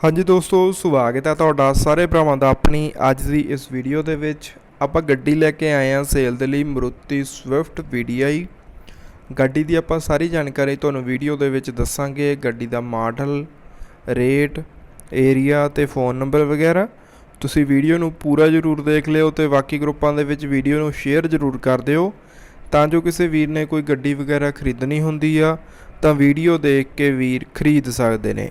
ਹਾਂਜੀ ਦੋਸਤੋ, ਸਵਾਗਤ ਹੈ ਤੁਹਾਡਾ ਸਾਰੇ ਭਰਾਵਾਂ ਦਾ ਆਪਣੀ ਅੱਜ ਦੀ ਇਸ ਵੀਡੀਓ ਦੇ ਵਿੱਚ। ਆਪਾਂ ਗੱਡੀ ਲੈ ਕੇ ਆਏ ਹਾਂ ਸੇਲ ਦੇ ਲਈ ਮਰੂਤੀ ਸਵਿਫਟ VDI ਗੱਡੀ ਦੀ ਆਪਾਂ ਸਾਰੀ ਜਾਣਕਾਰੀ ਤੁਹਾਨੂੰ ਵੀਡੀਓ ਦੇ ਵਿੱਚ ਦੱਸਾਂਗੇ। ਗੱਡੀ ਦਾ ਮਾਡਲ, ਰੇਟ ਏਰੀਆ ਤੇ ਫੋਨ ਨੰਬਰ ਵਗੈਰਾ। ਤੁਸੀਂ ਵੀਡੀਓ ਨੂੰ ਪੂਰਾ ਜ਼ਰੂਰ ਦੇਖ ਲਿਓ ਤੇ ਬਾਕੀ ਗਰੁੱਪਾਂ ਦੇ ਵਿੱਚ ਵੀਡੀਓ ਨੂੰ ਸ਼ੇਅਰ ਜ਼ਰੂਰ ਕਰ ਦਿਓ। ਤਾਂ ਜੋ ਕਿਸੇ ਵੀਰ ਨੇ ਕੋਈ ਗੱਡੀ ਵਗੈਰਾ ਖਰੀਦਣੀ ਹੁੰਦੀ ਆ, ਤਾਂ ਵੀਡੀਓ ਦੇਖ ਕੇ ਵੀਰ ਖਰੀਦ ਸਕਦੇ ਨੇ।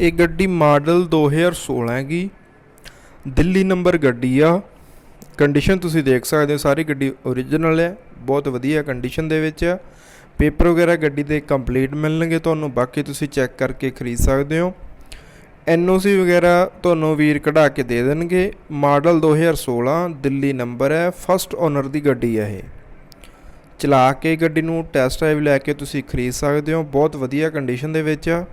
ਇਹ ਗੱਡੀ ਮਾਡਲ 2016 ਹੈਗੀ। ਦਿੱਲੀ ਨੰਬਰ ਗੱਡੀ ਆ। ਕੰਡੀਸ਼ਨ ਤੁਸੀਂ ਦੇਖ ਸਕਦੇ ਹੋ, ਸਾਰੀ ਗੱਡੀ ਓਰੀਜਨਲ ਹੈ। ਬਹੁਤ ਵਧੀਆ ਕੰਡੀਸ਼ਨ ਦੇ ਵਿੱਚ ਆ। ਪੇਪਰ ਵਗੈਰਾ ਗੱਡੀ ਦੇ ਕੰਪਲੀਟ ਮਿਲਣਗੇ ਤੁਹਾਨੂੰ, ਬਾਕੀ ਤੁਸੀਂ ਚੈੱਕ ਕਰਕੇ ਖਰੀਦ ਸਕਦੇ ਹੋ। ਐਨਓਸੀ ਵਗੈਰਾ ਤੁਹਾਨੂੰ ਵੀਰ ਕਢਾ ਕੇ ਦੇ ਦੇਣਗੇ। ਮਾਡਲ 2016 ਦਿੱਲੀ ਨੰਬਰ ਹੈ ਫਸਟ ਓਨਰ ਦੀ ਗੱਡੀ ਹੈ ਇਹ। ਚਲਾ ਕੇ ਗੱਡੀ ਨੂੰ ਟੈਸਟ ਡਰਾਈਵ ਲੈ ਕੇ ਤੁਸੀਂ ਖਰੀਦ ਸਕਦੇ ਹੋ। ਬਹੁਤ ਵਧੀਆ ਕੰਡੀਸ਼ਨ ਦੇ ਵਿੱਚ ਆ।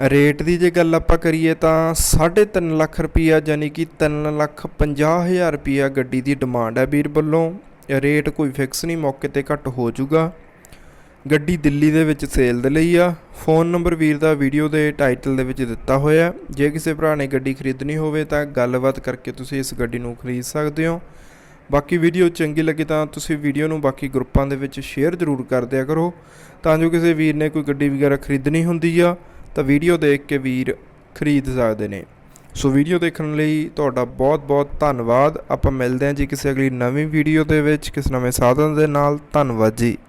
ਰੇਟ ਦੀ ਜੇ ਗੱਲ ਆਪਾਂ ਕਰੀਏ ਤਾਂ 3.5 ਲੱਖ ਰੁਪਈਆ ਯਾਨੀ ਕਿ 3 ਲੱਖ 50 ਹਜ਼ਾਰ ਰੁਪਈਆ ਗੱਡੀ ਦੀ ਡਿਮਾਂਡ ਹੈ ਵੀਰ ਵੱਲੋਂ। ਰੇਟ ਕੋਈ ਫਿਕਸ ਨਹੀਂ, ਮੌਕੇ ਤੇ ਘੱਟ ਹੋ ਜਾਊਗਾ। ਗੱਡੀ ਦਿੱਲੀ ਦੇ ਵਿੱਚ ਸੇਲ ਦੇ ਲਈ ਆ। ਫੋਨ ਨੰਬਰ ਵੀਰ ਦਾ ਵੀਡੀਓ ਦੇ ਟਾਈਟਲ ਦੇ ਵਿੱਚ ਦਿੱਤਾ ਹੋਇਆ ਜੇ ਕਿਸੇ ਭਰਾ ਨੇ ਗੱਡੀ ਖਰੀਦਣੀ ਹੋਵੇ ਤਾਂ ਗੱਲਬਾਤ ਕਰਕੇ ਤੁਸੀਂ ਇਸ ਗੱਡੀ ਨੂੰ ਖਰੀਦ ਸਕਦੇ ਹੋ। ਬਾਕੀ ਵੀਡੀਓ ਚੰਗੀ ਲੱਗੀ ਤਾਂ ਤੁਸੀਂ ਵੀਡੀਓ ਨੂੰ ਬਾਕੀ ਗਰੁੱਪਾਂ ਦੇ ਵਿੱਚ ਸ਼ੇਅਰ ਜ਼ਰੂਰ ਕਰ ਦਿਆ ਕਰੋ। ਤਾਂ ਜੋ ਕਿਸੇ ਵੀਰ ਨੇ ਕੋਈ ਗੱਡੀ ਵਗੈਰਾ ਖਰੀਦਣੀ ਹੁੰਦੀ ਆ ਤਾਂ ਵੀਡੀਓ ਦੇਖ ਕੇ ਵੀਰ ਖਰੀਦ ਸਕਦੇ ਨੇ। ਸੋ ਵੀਡੀਓ ਦੇਖਣ ਲਈ ਤੁਹਾਡਾ ਬਹੁਤ-ਬਹੁਤ ਧੰਨਵਾਦ। ਆਪਾਂ ਮਿਲਦੇ ਹਾਂ ਜੀ ਕਿਸੇ ਅਗਲੀ ਨਵੀਂ ਵੀਡੀਓ ਦੇ ਵਿੱਚ, ਕਿਸੇ ਨਵੇਂ ਸਾਧਨ ਦੇ ਨਾਲ। ਧੰਨਵਾਦ ਜੀ।